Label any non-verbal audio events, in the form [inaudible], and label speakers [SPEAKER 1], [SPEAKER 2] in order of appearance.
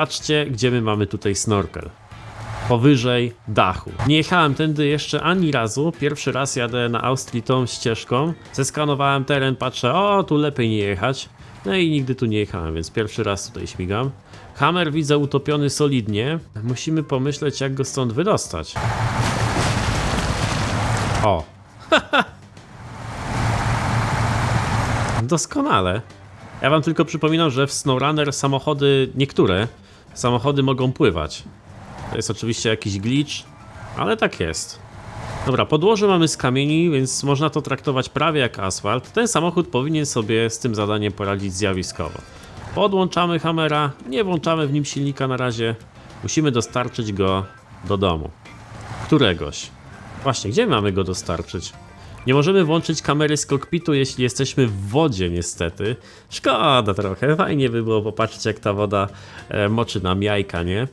[SPEAKER 1] Patrzcie, gdzie my mamy tutaj snorkel. Powyżej dachu. Nie jechałem tędy jeszcze ani razu. Pierwszy raz jadę na Austrii tą ścieżką. Zeskanowałem teren, patrzę, o, tu lepiej nie jechać. No i nigdy tu nie jechałem, więc pierwszy raz tutaj śmigam. Hammer widzę utopiony solidnie. Musimy pomyśleć, jak go stąd wydostać. O. [laughs] Doskonale. Ja wam tylko przypominam, że w SnowRunner samochody, niektóre samochody mogą pływać. To jest oczywiście jakiś glitch, ale tak jest. Dobra, podłoże mamy z kamieni, więc można to traktować prawie jak asfalt. Ten samochód powinien sobie z tym zadaniem poradzić zjawiskowo. Podłączamy hamera, nie włączamy w nim silnika na razie. Musimy dostarczyć go do domu. Któregoś. Właśnie, gdzie mamy go dostarczyć? Nie możemy włączyć kamery z kokpitu, jeśli jesteśmy w wodzie, niestety. Szkoda trochę, fajnie by było popatrzeć, jak ta woda e, moczy nam jajka, nie?